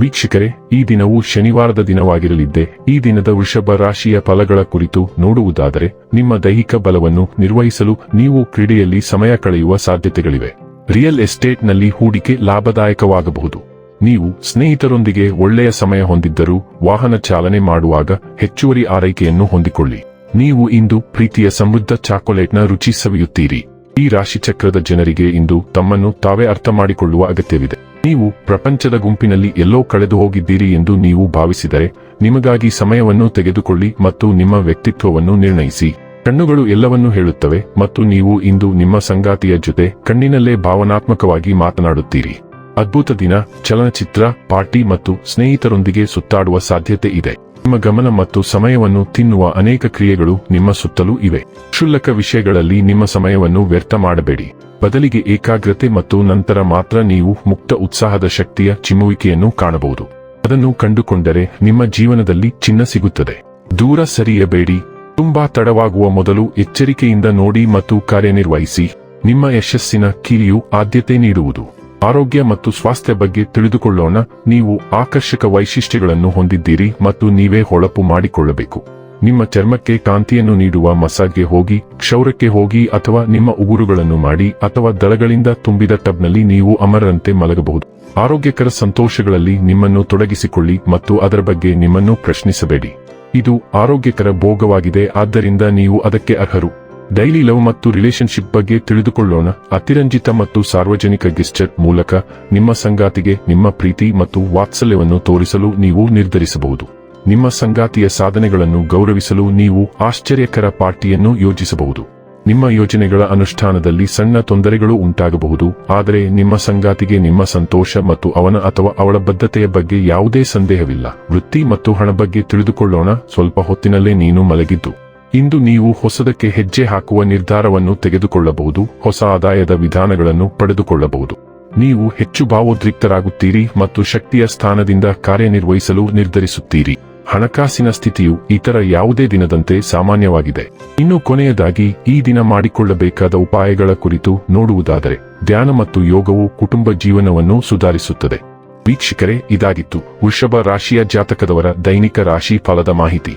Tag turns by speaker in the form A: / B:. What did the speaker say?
A: ವೀಕ್ಷಕರೇ, ಈ ದಿನವು ಶನಿವಾರದ ದಿನವಾಗಿರಲಿದ್ದೆ, ಈ ದಿನದ ವೃಷಭ ರಾಶಿಯ ಫಲಗಳ ಕುರಿತು ನೋಡುವುದಾದರೆ, ನಿಮ್ಮ ದೈಹಿಕ ಬಲವನ್ನು ನಿರ್ವಹಿಸಲು ನೀವು ಕ್ರೀಡೆಯಲ್ಲಿ ಸಮಯ ಕಳೆಯುವ ಸಾಧ್ಯತೆಗಳಿವೆ. ರಿಯಲ್ ಎಸ್ಟೇಟ್ನಲ್ಲಿ ಹೂಡಿಕೆ ಲಾಭದಾಯಕವಾಗಬಹುದು. ನೀವು ಸ್ನೇಹಿತರೊಂದಿಗೆ ಒಳ್ಳೆಯ ಸಮಯ ಹೊಂದಿದ್ದರೂ, ವಾಹನ ಚಾಲನೆ ಮಾಡುವಾಗ ಹೆಚ್ಚುವರಿ ಆರೈಕೆಯನ್ನು ಹೊಂದಿಕೊಳ್ಳಿ. ನೀವು ಇಂದು ಪ್ರೀತಿಯ ಸಮೃದ್ಧ ಚಾಕೊಲೇಟ್ನ ರುಚಿ ಸವಿಯುತ್ತೀರಿ. ಈ ರಾಶಿಚಕ್ರದ ಜನರಿಗೆ ಇಂದು ತಮ್ಮನ್ನು ತಾವೇ ಅರ್ಥ ಮಾಡಿಕೊಳ್ಳುವ ಅಗತ್ಯವಿದೆ. ನೀವು ಪ್ರಪಂಚದ ಗುಂಪಿನಲ್ಲಿ ಎಲ್ಲೋ ಕಳೆದು ಹೋಗಿದ್ದೀರಿ ಎಂದು ನೀವು ಭಾವಿಸಿದರೆ, ನಿಮಗಾಗಿ ಸಮಯವನ್ನು ತೆಗೆದುಕೊಳ್ಳಿ ಮತ್ತು ನಿಮ್ಮ ವ್ಯಕ್ತಿತ್ವವನ್ನು ನಿರ್ಣಯಿಸಿ. ಕಣ್ಣುಗಳು ಎಲ್ಲವನ್ನೂ ಹೇಳುತ್ತವೆ ಮತ್ತು ನೀವು ಇಂದು ನಿಮ್ಮ ಸಂಗಾತಿಯ ಜೊತೆ ಕಣ್ಣಿನಲ್ಲೇ ಭಾವನಾತ್ಮಕವಾಗಿ ಮಾತನಾಡುತ್ತೀರಿ. ಅದ್ಭುತ ದಿನ, ಚಲನಚಿತ್ರ, ಪಾರ್ಟಿ ಮತ್ತು ಸ್ನೇಹಿತರೊಂದಿಗೆ ಸುತ್ತಾಡುವ ಸಾಧ್ಯತೆ ಇದೆ. ನಿಮ್ಮ ಗಮನ ಮತ್ತು ಸಮಯವನ್ನು ತಿನ್ನುವ ಅನೇಕ ಕ್ರಿಯೆಗಳು ನಿಮ್ಮ ಸುತ್ತಲೂ ಇವೆ. ಕ್ಷುಲ್ಲಕ ವಿಷಯಗಳಲ್ಲಿ ನಿಮ್ಮ ಸಮಯವನ್ನು ವ್ಯರ್ಥ ಮಾಡಬೇಡಿ. ಬದಲಿಗೆ ಏಕಾಗ್ರತೆ ಮತ್ತು ನಂತರ ಮಾತ್ರ ನೀವು ಮುಕ್ತ ಉತ್ಸಾಹದ ಶಕ್ತಿಯ ಚಿಮ್ಮುವಿಕೆಯನ್ನು ಕಾಣಬಹುದು. ಅದನ್ನು ಕಂಡುಕೊಂಡರೆ ನಿಮ್ಮ ಜೀವನದಲ್ಲಿ ಚಿನ್ನ ಸಿಗುತ್ತದೆ. ದೂರ ಸರಿಯಬೇಡಿ. ತುಂಬಾ ತಡವಾಗುವ ಮೊದಲು ಎಚ್ಚರಿಕೆಯಿಂದ ನೋಡಿ ಮತ್ತು ಕಾರ್ಯನಿರ್ವಹಿಸಿ. ನಿಮ್ಮ ಯಶಸ್ಸಿನ ಕೀಲಿಯು ಆದ್ಯತೆ ನೀಡುವುದು. ಆರೋಗ್ಯ ಮತ್ತು ಸ್ವಾಸ್ಥ್ಯ ಬಗ್ಗೆ ತಿಳಿದುಕೊಳ್ಳೋಣ. ನೀವು ಆಕರ್ಷಕ ವೈಶಿಷ್ಟ್ಯಗಳನ್ನು ಹೊಂದಿದ್ದೀರಿ ಮತ್ತು ನೀವೇ ಹೊಳಪು ಮಾಡಿಕೊಳ್ಳಬೇಕು. ನಿಮ್ಮ ಚರ್ಮಕ್ಕೆ ಕಾಂತಿಯನ್ನು ನೀಡುವ ಮಸಾಜ್ಗೆ ಹೋಗಿ, ಕ್ಷೌರಕ್ಕೆ ಹೋಗಿ ಅಥವಾ ನಿಮ್ಮ ಉಗುರುಗಳನ್ನು ಮಾಡಿ ಅಥವಾ ದಳಗಳಿಂದ ತುಂಬಿದ ಟಬ್ನಲ್ಲಿ ನೀವು ಅಮರರಂತೆ ಮಲಗಬಹುದು. ಆರೋಗ್ಯಕರ ಸಂತೋಷಗಳಲ್ಲಿ ನಿಮ್ಮನ್ನು ತೊಡಗಿಸಿಕೊಳ್ಳಿ ಮತ್ತು ಅದರ ಬಗ್ಗೆ ನಿಮ್ಮನ್ನು ಪ್ರಶ್ನಿಸಬೇಡಿ. ಇದು ಆರೋಗ್ಯಕರ ಭೋಗವಾಗಿದೆ, ಆದ್ದರಿಂದ ನೀವು ಅದಕ್ಕೆ ಅರ್ಹರು. ಡೈಲಿ ಲವ್ ಮತ್ತು ರಿಲೇಶನ್ಶಿಪ್ ಬಗ್ಗೆ ತಿಳಿದುಕೊಳ್ಳೋಣ. ಅತಿರಂಜಿತ ಮತ್ತು ಸಾರ್ವಜನಿಕ ಗಿಸ್ಟರ್ ಮೂಲಕ ನಿಮ್ಮ ಸಂಗಾತಿಗೆ ನಿಮ್ಮ ಪ್ರೀತಿ ಮತ್ತು ವಾತ್ಸಲ್ಯವನ್ನು ತೋರಿಸಲು ನೀವು ನಿರ್ಧರಿಸಬಹುದು. ನಿಮ್ಮ ಸಂಗಾತಿಯ ಸಾಧನೆಗಳನ್ನು ಗೌರವಿಸಲು ನೀವು ಆಶ್ಚರ್ಯಕರ ಪಾರ್ಟಿಯನ್ನು ಯೋಜಿಸಬಹುದು. ನಿಮ್ಮ ಯೋಜನೆಗಳ ಅನುಷ್ಠಾನದಲ್ಲಿ ಸಣ್ಣ ತೊಂದರೆಗಳು ಉಂಟಾಗಬಹುದು, ಆದರೆ ನಿಮ್ಮ ಸಂಗಾತಿಗೆ ನಿಮ್ಮ ಸಂತೋಷ ಮತ್ತು ಅವನ ಅಥವಾ ಅವಳ ಬದ್ಧತೆಯ ಬಗ್ಗೆ ಯಾವುದೇ ಸಂದೇಹವಿಲ್ಲ. ವೃತ್ತಿ ಮತ್ತು ಹಣ ಬಗ್ಗೆ ತಿಳಿದುಕೊಳ್ಳೋಣ. ಸ್ವಲ್ಪ ಹೊತ್ತಿನಲ್ಲೇ ನೀನು ಮಲಗಿದ್ದು. ಇಂದು ನೀವು ಹೊಸದಕ್ಕೆ ಹೆಜ್ಜೆ ಹಾಕುವ ನಿರ್ಧಾರವನ್ನು ತೆಗೆದುಕೊಳ್ಳಬಹುದು, ಹೊಸ ಆದಾಯದ ವಿಧಾನಗಳನ್ನು ಪಡೆದುಕೊಳ್ಳಬಹುದು. ನೀವು ಹೆಚ್ಚು ಭಾವೋದ್ರಿಕ್ತರಾಗುತ್ತೀರಿ ಮತ್ತು ಶಕ್ತಿಯ ಸ್ಥಾನದಿಂದ ಕಾರ್ಯನಿರ್ವಹಿಸಲು ನಿರ್ಧರಿಸುತ್ತೀರಿ. ಹಣಕಾಸಿನ ಸ್ಥಿತಿಯು ಇತರ ಯಾವುದೇ ದಿನದಂತೆ ಸಾಮಾನ್ಯವಾಗಿದೆ. ಇನ್ನು ಕೊನೆಯದಾಗಿ, ಈ ದಿನ ಮಾಡಿಕೊಳ್ಳಬೇಕಾದ ಉಪಾಯಗಳ ಕುರಿತು ನೋಡುವುದಾದರೆ, ಧ್ಯಾನ ಮತ್ತು ಯೋಗವು ಕುಟುಂಬ ಜೀವನವನ್ನು ಸುಧಾರಿಸುತ್ತದೆ. ವೀಕ್ಷಕರೇ, ಇದಾಗಿತ್ತು. ವೃಷಭ ರಾಶಿಯ ಜಾತಕದವರ ದೈನಿಕ ರಾಶಿ ಫಲದ ಮಾಹಿತಿ.